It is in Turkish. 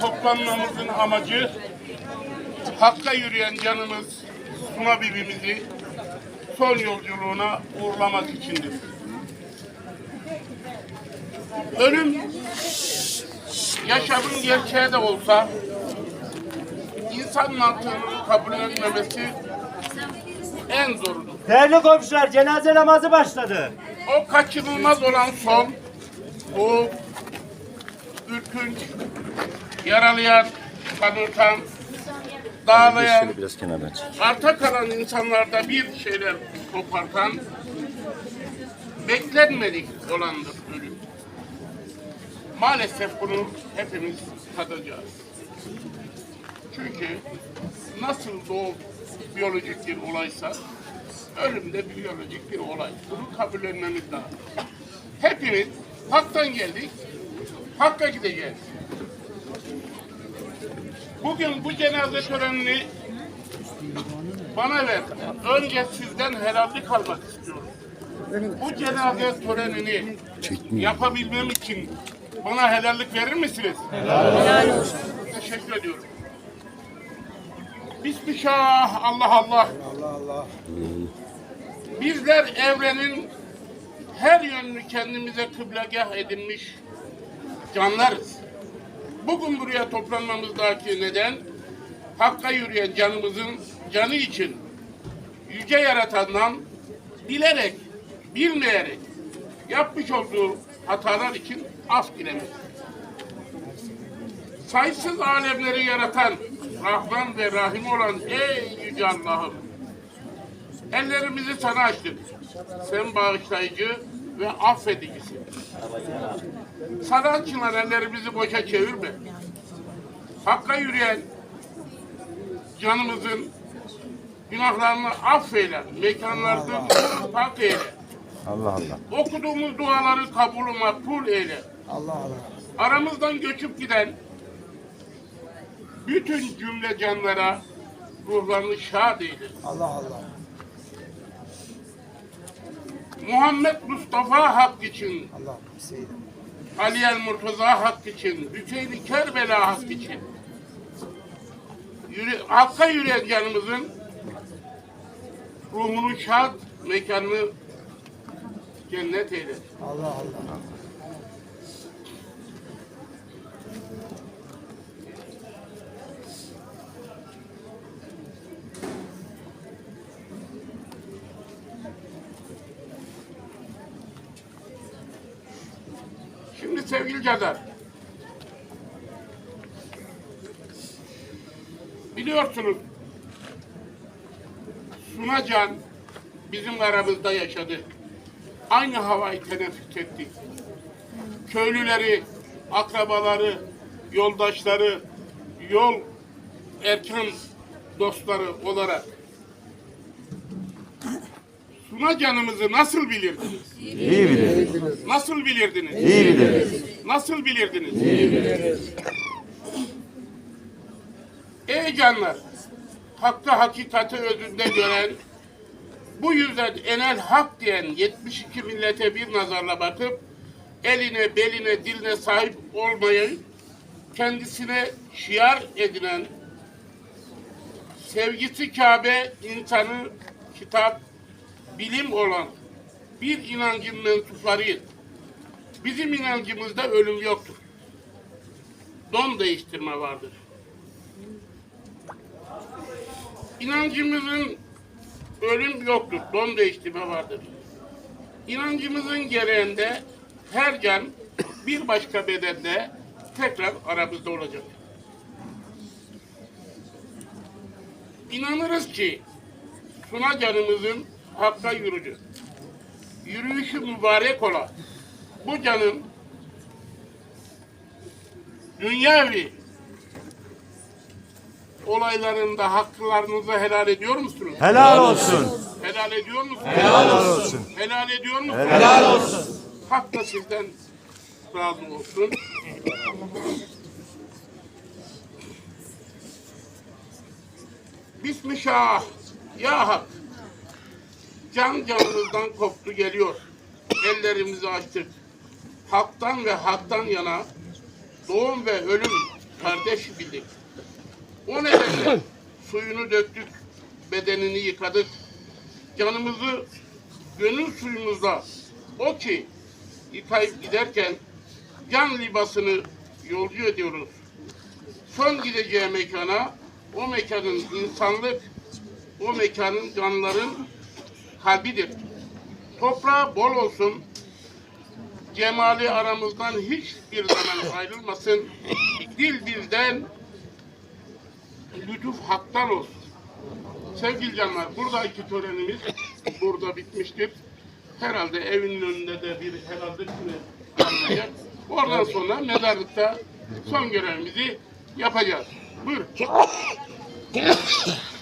toplanmamızın amacı Hakka yürüyen canımız Suna Bibimizi son yolculuğuna uğurlamak içindir. Ölüm yaşamın gerçeği de olsa insan mantığının kabul etmemesi en zorudur. Değerli komşular cenaze namazı başladı. O kaçınılmaz olan son, bu ürkünç, yaralayan, kanırtan, dağlayan, biraz kenardan arta kalan insanlarda bir şeyler kopartan, beklenmedik olandır ölüm. Maalesef bunu hepimiz tadacağız. Çünkü nasıl doğum biyolojik bir olaysa, ölüm de biyolojik bir olay. Bunu kabullenmemiz lazım. Hepimiz haktan geldik, hakka gideceğiz. Bugün bu cenaze törenini bana ver. Önce sizden helallik almak istiyorum. Bu cenaze törenini yapabilmem için bana helallik verir misiniz? Helal olsun. Teşekkür ediyorum. Bismillah, Allah Allah. Bizler evrenin her yönünü kendimize kıblegah edinmiş canlarız. Bugün buraya toplanmamızdaki neden Hakka yürüyen canımızın canı için yüce yaratandan bilerek, bilmeyerek yapmış olduğu hatalar için af dilemek. Sayısız alemleri yaratan Rahman ve Rahim olan ey yüce Allah'ım ellerimizi sana açtık. Sen bağışlayıcı ve affedicisin. Sana açılan ellerimizi boşa çevirme. Hakka yürüyen canımızın günahlarını affeyle, mekanlarını pak eyle. Allah Allah. Okuduğumuz duaları kabulü makbul eyle. Allah Allah. Aramızdan göçüp giden bütün cümle canlara ruhlarını şad eyle. Allah Allah. Muhammed Mustafa hak için. Ali el Murtaza hak için, Hüseyin-i Kerbela hak için, yürü, Hakka yürüyen canımızın ruhunu şad, mekanını cennet eyle. Allah Allah. Şimdi sevgili Cadar, biliyorsunuz Sunacan bizim aramızda yaşadı. Aynı havayı teneffüs ettik. Köylüleri, akrabaları, yoldaşları, yol erken dostları olarak Sunacan'ımızı nasıl bilirdiniz? İyi biliriz. Nasıl bilirdiniz? İyi biliriz. Nasıl bilirdiniz? Ey canlar! Hakkı hakikati özünde gören, bu yüzden enel hak diyen 72 millete bir nazarla bakıp, eline, beline, diline sahip olmayı kendisine şiar edinen, sevgisi Kabe, insanı kitap, bilim olan bir inancın mensuplarıyız. Bizim inancımızda ölüm yoktur. Don değiştirme vardır. İnancımızın ölüm yoktur. Don değiştirme vardır. İnancımızın gereğinde her can bir başka bedende tekrar aramızda olacak. İnanırız ki Suna canımızın hakka yürüdü. Yürüyüşü mübarek olan bu canın dünyavi olaylarında haklarınızı helal ediyor musunuz? Helal olsun. Helal ediyor musunuz? Helal olsun. Helal ediyor musunuz? Helal olsun. Hak da sizden razı olsun. Bismillah. Ya Hak. Can canımızdan koptu geliyor. Ellerimizi açtık. Haktan ve haktan yana doğum ve ölüm kardeş bildik. O nedenle suyunu döktük, bedenini yıkadık. Canımızı gönül suyumuzla o ki yıkayıp giderken can libasını yolcu ediyoruz. Son gideceği mekana o mekanın insanlık, o mekanın canların kalbidir. Toprağı bol olsun, cemali aramızdan hiçbir zaman ayrılmasın. Dil dilden, lütuf haktan olsun. Sevgili canlar, buradaki törenimiz burada bitmiştir. Herhalde evinin önünde de bir herhalde kalmayacak. Oradan sonra mezarlıkta son görevimizi yapacağız. Buyurun.